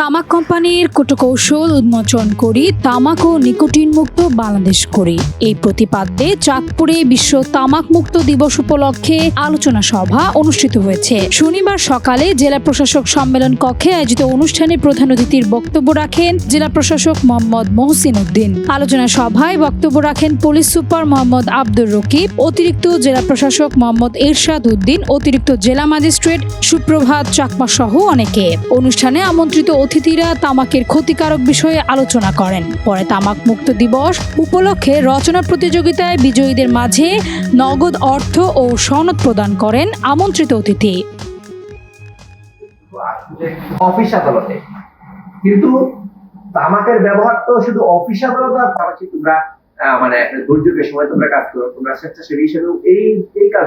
তামাক কোম্পানির কুটকৌশল উন্মোচন করি, তামাক ও নিকোটিন মুক্ত বাংলাদেশ করি। এই প্রতিপাদ্যে চাঁদপুরে বিশ্ব তামাক মুক্ত দিবস উপলক্ষে আলোচনা সভা অনুষ্ঠিত হয়েছে। শনিবার সকালে জেলা প্রশাসক সম্মেলন কক্ষে আয়োজিত অনুষ্ঠানে প্রধান অতিথির বক্তব্য রাখেন জেলা প্রশাসক মোহাম্মদ মহসিন উদ্দিন। আলোচনা সভায় বক্তব্য রাখেন পুলিশ সুপার মোহাম্মদ আব্দুর রকিব, অতিরিক্ত জেলা প্রশাসক মোহাম্মদ এরশাদ উদ্দিন, অতিরিক্ত জেলা ম্যাজিস্ট্রেট সুপ্রভাত চাকমা সহ অনেকে। অনুষ্ঠানে আমন্ত্রিত অতিথিরা তামাকের ক্ষতিকারক বিষয়ে আলোচনা করেন। পরে তামাক মুক্ত দিবস উপলক্ষে রচনা প্রতিযোগিতায় বিজয়ীদের মাঝে নগদ অর্থ ও সনদ প্রদান করেন আমন্ত্রিত অতিথি। অফিস আদালতে। কিন্তু তামাকের ব্যবহার তো শুধু অফিস আদালতে আর পাশাপাশি তোমরা মানে দুর্যোগের সময় তোমরা কাজ করো, তোমরা স্বেচ্ছাসেবী হিসেবেও এই এই কাজ